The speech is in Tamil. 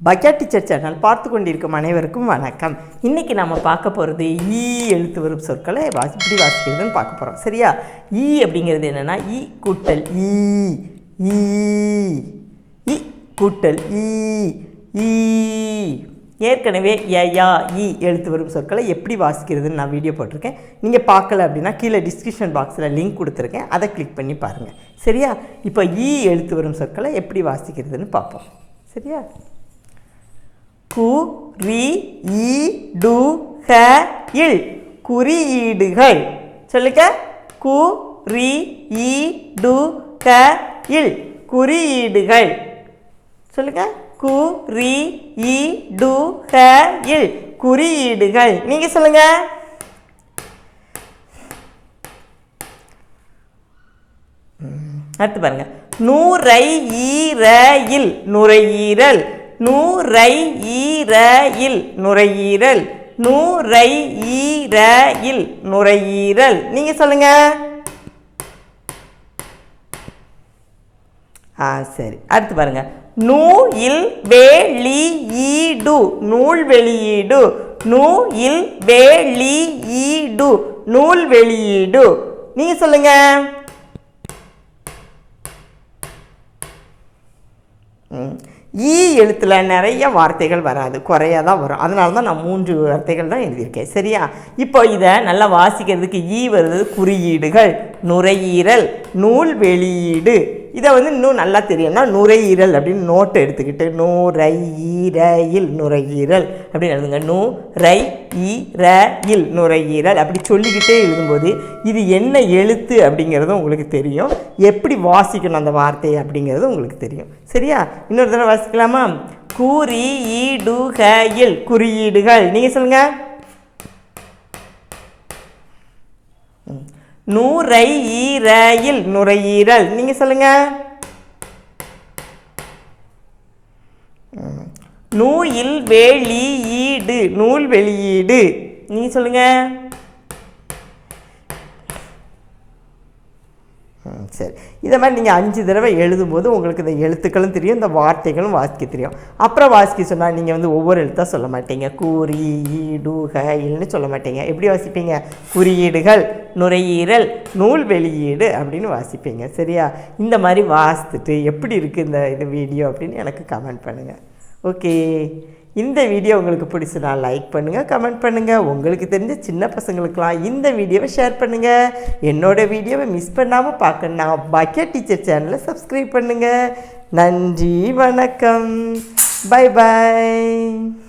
பக்யா டீச்சர் சேனல் பார்த்து கொண்டிருக்கும் அனைவருக்கும் வணக்கம். இன்றைக்கி நம்ம பார்க்க போகிறது ஈ எழுத்து வரும் சொற்களை வாசி இப்படி வாசிக்கிறதுன்னு பார்க்க போகிறோம் சரியா? ஈ அப்படிங்கிறது என்னென்னா ஈ கூட்டல் ஈ ஈ இ கூட்டல் ஈ ஈ ஏற்கனவே யா ஈ எழுத்து வரும் சொற்களை எப்படி வாசிக்கிறதுன்னு நான் வீடியோ போட்டிருக்கேன். நீங்கள் பார்க்கல அப்படின்னா கீழே டிஸ்கிரிப்ஷன் பாக்ஸில் லிங்க் கொடுத்துருக்கேன். அதை கிளிக் பண்ணி பாருங்கள் சரியா? இப்போ ஈ எழுத்து வரும் சொற்களை எப்படி வாசிக்கிறதுன்னு பார்ப்போம். சரியா? கு ரி ஈ டு ஹ இல் குறியீடுகள். சொல்லுங்க. கு ரி ஈ டு இல் குறியீடுகள். சொல்லுங்க. கு ரி ஈ டு ஹ இல் குறியீடுகள். நீங்க சொல்லுங்க. அடுத்து பாருங்க. நூறை ஈரையில் நுரையீரல். நூறை ஈரயில் நுரையீரல் நூறை ஈரயில் நுரையீரல். நீங்க சொல்லுங்க. ஆ சரி. அடுத்து பாருங்க. நூல் வெளியீடு நூல் வெளியீடு நூல் வெளியீடு நூல் வெளியீடு. நீங்க சொல்லுங்க. ஈ எழுத்தில் நிறைய வார்த்தைகள் வராது. குறையாக தான் வரும். அதனால தான் நான் மூன்று வார்த்தைகள் தான் எழுதியிருக்கேன். சரியா? இப்போ இதை நல்லா வாசிக்கிறதுக்கு ஈ வருது குறியீடுகள். நுரையீரல் நூல் வெளியீடு. இதை வந்து இன்னும் நல்லா தெரியும்னா நுரையீரல் அப்படின்னு நோட்டை எடுத்துக்கிட்டு நுரையீரையில் நுரையீரல் அப்படின்னு எழுதுங்க. நூ ஈர இல் நுரையீரல் அப்படி சொல்லிக்கிட்டே எழுதும்போது இது என்ன எழுத்து அப்படிங்கிறதும் உங்களுக்கு தெரியும். எப்படி வாசிக்கணும் அந்த வார்த்தையை அப்படிங்கிறது உங்களுக்கு தெரியும். சரியா? இன்னொரு தடவை வாசிக்கலாமா? கூறி ஈடு குறியீடுகள். நீங்கள் சொல்லுங்கள் நூரை ஈரையில் நுரையீரல். நீங்கள் சொல்லுங்கள் நூயில் வெளியீடு நூல் வெளியீடு. நீங்கள் சொல்லுங்க. ம், சரி. இதை மாதிரி நீங்கள் அஞ்சு தடவை எழுதும்போது உங்களுக்கு இந்த எழுத்துக்களும் தெரியும் இந்த வார்த்தைகளும் வாசிக்க தெரியும். அப்புறம் வாசிக்க சொன்னால் நீங்கள் வந்து ஒவ்வொரு எழுத்தாக சொல்ல மாட்டீங்க. கூறி ஈடு இல்லைன்னு சொல்ல மாட்டீங்க. எப்படி வாசிப்பீங்க? குறியீடுகள் நுரையீரல் நூல் வெளியீடு அப்படின்னு வாசிப்பீங்க. சரியா? இந்த மாதிரி வாசித்துட்டு எப்படி இருக்குது இந்த இது வீடியோ அப்படின்னு எனக்கு கமெண்ட் பண்ணுங்கள் ஓகே. இந்த வீடியோ உங்களுக்கு பிடிச்சதா லைக் பண்ணுங்கள் கமெண்ட் பண்ணுங்கள் உங்களுக்கு தெரிஞ்ச சின்ன பசங்களுக்கெலாம் இந்த வீடியோவை ஷேர் பண்ணுங்கள் என்னோடய வீடியோவை மிஸ் பண்ணாமல் பார்க்கணுன்னா பாக்கியா டீச்சர் சேனலை சப்ஸ்கிரைப் பண்ணுங்கள் நன்றி வணக்கம். Bye bye